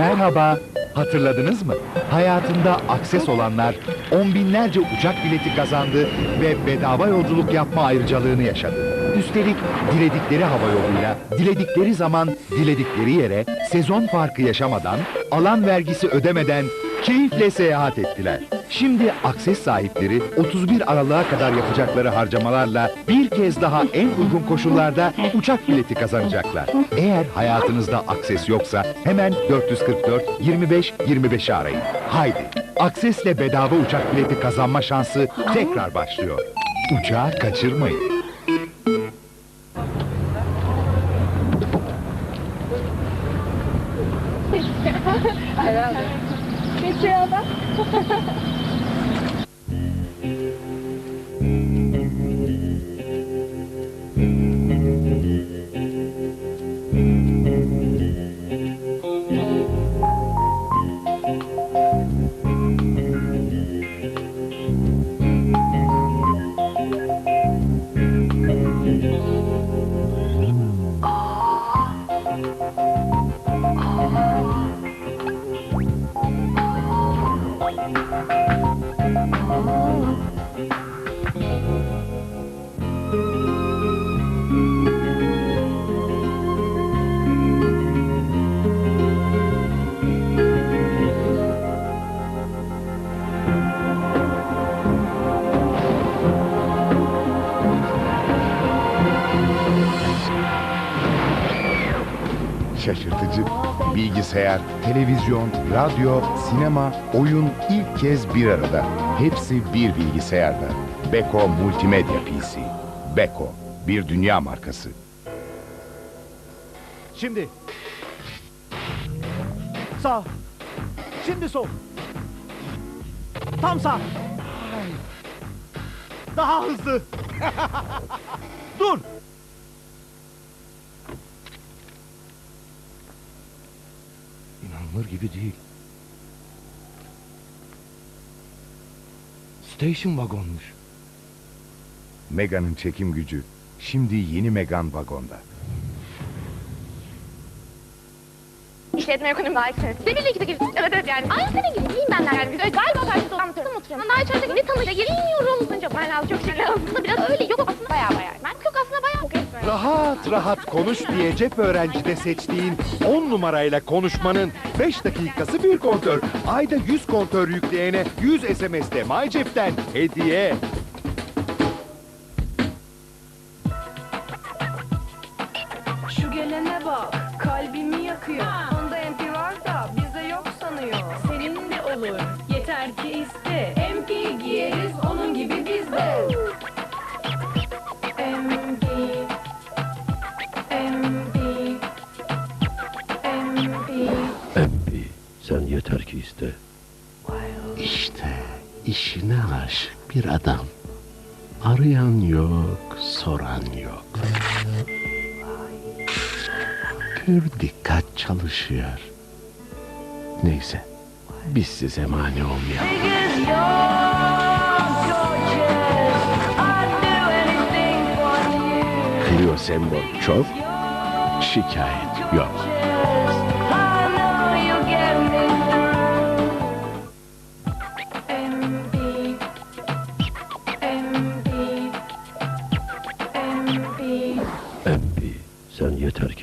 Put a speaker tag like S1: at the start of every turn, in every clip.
S1: Merhaba, hatırladınız mı? Hayatında akses olanlar on binlerce uçak bileti kazandı ve bedava yolculuk yapma ayrıcalığını yaşadı. Üstelik diledikleri hava yoluyla, diledikleri zaman, diledikleri yere sezon farkı yaşamadan, alan vergisi ödemeden keyifle seyahat ettiler. Şimdi akses sahipleri 31 Aralık'a kadar yapacakları harcamalarla bir kez daha en uygun koşullarda uçak bileti kazanacaklar. Eğer hayatınızda akses yoksa hemen 444 25 25'i arayın. Haydi, aksesle bedava uçak bileti kazanma şansı tekrar başlıyor. Uçağı kaçırmayın. Şaşırtıcı. Bilgisayar, televizyon, radyo, sinema, oyun ilk kez bir arada. Hepsi bir bilgisayarda. Beko Multimedya PC. Beko, bir dünya markası.
S2: Şimdi. Sağ. Şimdi sol. Tam sağ. Daha hızlı. Dur.
S3: İnanılır gibi değil. Station vagonmuş.
S1: Mega'nın çekim gücü. Şimdi yeni Megan vagonda.
S4: İşletme ekonomi yüksek. Seninle ikide girdik. Evet evet yani. Aynı senin gibi değil ben yani. Biz öyle galiba karşıda olan oturuyorum. oturuyorum. Daha içeride ne tanışa bilmiyorum. Çok ben çok şeker aslında biraz öyle. Yok
S1: Rahat rahat konuş diye cep öğrencide seçtiğin 10 numarayla konuşmanın 5 dakikası bir kontör. Ayda 100 kontör yükleyene 100 SMS'de MyCep'ten hediye.
S5: Şu gelene bak, kalbimi yakıyor. Yeter ki iste.
S6: İşte işine aşık bir adam. Arayan yok, soran yok. Pür dikkat çalışıyor. Neyse, biz size mani olmayalım. Clio sembol çok, şikayet yok.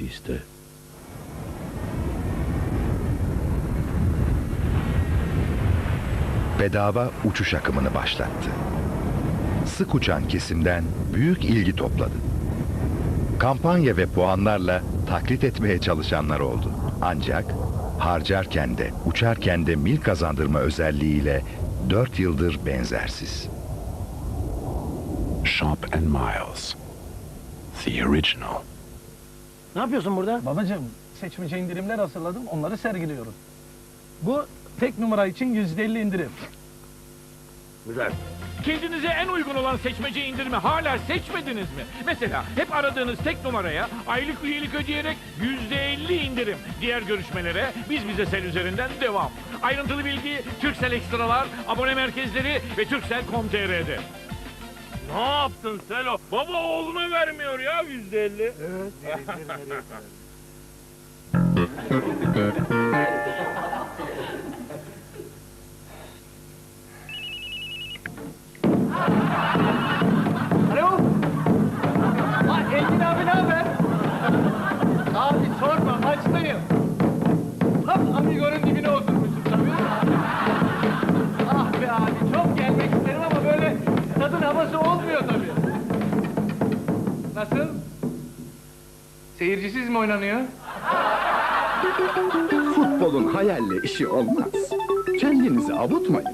S3: İste.
S1: bedava uçuş akımını başlattı. Sık uçan kesimden büyük ilgi topladı. Kampanya ve puanlarla taklit etmeye çalışanlar oldu. Ancak harcarken de uçarken de mil kazandırma özelliğiyle 4 yıldır benzersiz.
S6: Shop and Miles. The original.
S2: Ne yapıyorsun burada? Babacığım seçmece indirimler hazırladım. Onları sergiliyoruz. Bu tek numara için yüzde elli indirim.
S3: Güzel.
S7: Kendinize en uygun olan seçmece indirimi hala seçmediniz mi? Mesela hep aradığınız tek numaraya aylık üyelik ödeyerek %50 indirim. Diğer görüşmelere biz bize sel üzerinden devam. Ayrıntılı bilgi Türksel Ekstralar, abone merkezleri ve Turkcell.com.tr'de. Ne yaptın Selo? Baba oğluna vermiyor ya %50. Evet.
S2: Alo? Seyircisiz mi oynanıyor?
S8: Futbolun hayalle işi olmaz. Kendinizi avutmayın.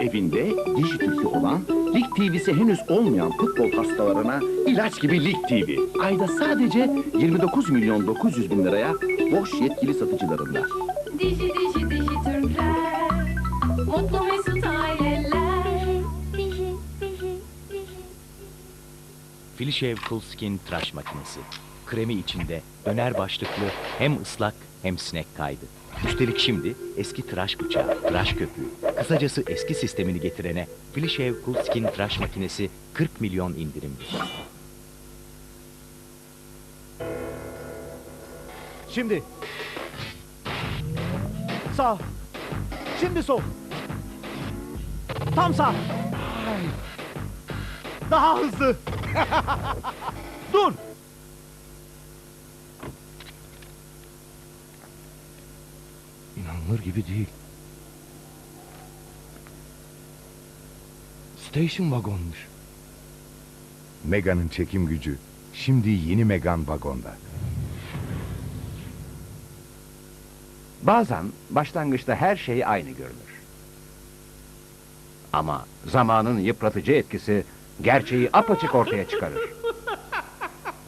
S8: Evinde Dijitürk'ü olan, Lig TV'si henüz olmayan futbol hastalarına ilaç gibi Lig TV. Ayda sadece 29 milyon 900 bin liraya boş yetkili satıcılarında.
S5: Dişi dişi dişi Türkler Mutlu mesut aileler
S9: Filişev Coolskin tıraş makinesi. Kremi içinde, döner başlıklı, hem ıslak hem sinek kaydı. Üstelik şimdi eski tıraş bıçağı, tıraş köpüğü, kısacası eski sistemini getirene Filişev Coolskin tıraş makinesi 40 milyon indirimli.
S1: Şimdi. Sağ. Şimdi sol. Tam sağ. Daha hızlı. Dur.
S3: İnanılır gibi değil. Station vagonmuş.
S1: Mega'nın çekim gücü şimdi yeni Megan vagonda.
S8: Bazen başlangıçta her şey aynı görünür. Ama zamanın yıpratıcı etkisi gerçeği apaçık ortaya çıkarır.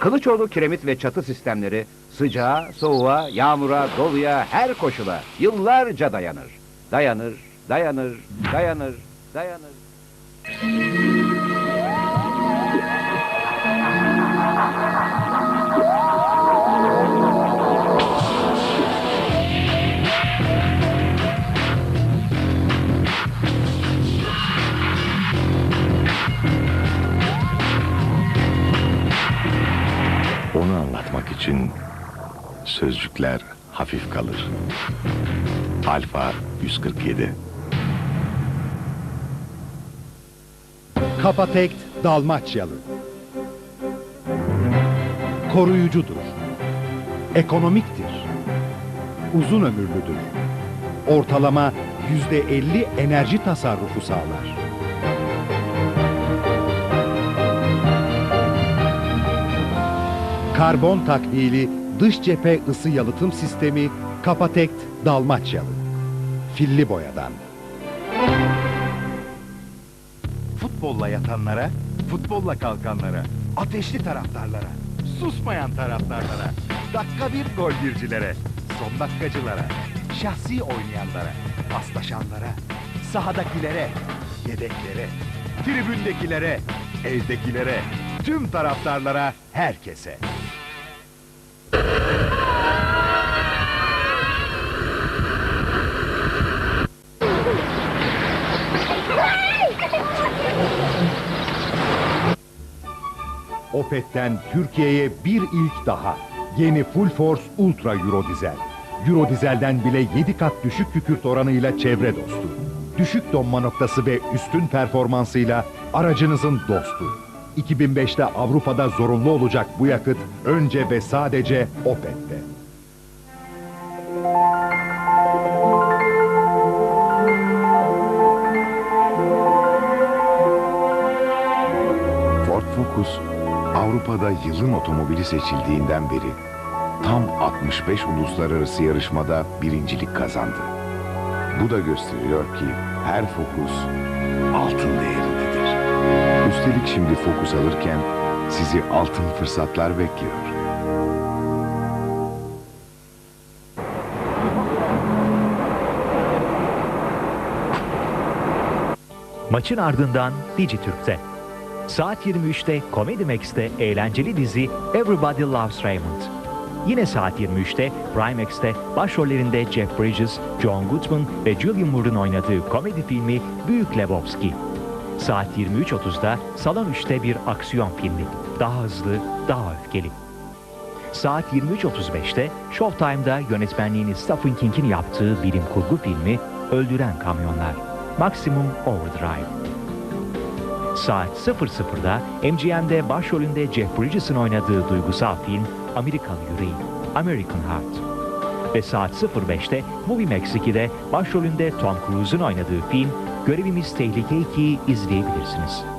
S8: Kılıçoğlu kiremit ve çatı sistemleri sıcağa, soğuğa, yağmura, doluya, her koşula yıllarca dayanır. Dayanır, dayanır, dayanır, dayanır.
S6: Onu anlatmak için sözcükler hafif kalır. Alfa 147
S1: Kapatekt Dalmaçyalı. Koruyucudur. Ekonomiktir. Uzun ömürlüdür. Ortalama yüzde elli enerji tasarrufu sağlar. Karbon takviyeli dış cephe ısı yalıtım sistemi Kapatekt Dalmaçyalı. Filli boyadan. Futbolla yatanlara, futbolla kalkanlara, ateşli taraftarlara, susmayan taraftarlara, dakika bir gol bircilere, son dakikacılara, şahsi oynayanlara, paslaşanlara, sahadakilere, yedeklere, tribündekilere, evdekilere, tüm taraftarlara, herkese. Opet'ten Türkiye'ye bir ilk daha. Yeni Full Force Ultra Euro Dizel. Euro Dizel'den bile 7 kat düşük kükürt oranıyla çevre dostu. Düşük donma noktası ve üstün performansıyla aracınızın dostu. 2005'te Avrupa'da zorunlu olacak bu yakıt önce ve sadece Opet'te.
S6: Avrupa'da yılın otomobili seçildiğinden beri tam 65 uluslararası yarışmada birincilik kazandı. Bu da gösteriyor ki her Focus altın değerindedir. Üstelik şimdi Focus alırken sizi altın fırsatlar bekliyor.
S10: Maçın ardından Dijitürk'te. Saat 23'te Comedy Max'te eğlenceli dizi Everybody Loves Raymond. Yine saat 23'te Prime X'te başrollerinde Jeff Bridges, John Goodman ve Julian Moore'un oynadığı komedi filmi Büyük Lebowski. Saat 23.30'da Salon 3'te bir aksiyon filmi. Daha hızlı, daha öfkeli. Saat 23.35'te Showtime'da yönetmenliğini Stephen King'in yaptığı bilim kurgu filmi Öldüren Kamyonlar. Maximum Overdrive. Saat 00'da MGM'de başrolünde Jeff Bridges'in oynadığı duygusal film Amerikalı Yüreği, American Heart. Ve saat 05'te Movie Max 2'de başrolünde Tom Cruise'un oynadığı film Görevimiz Tehlike 2'yi izleyebilirsiniz.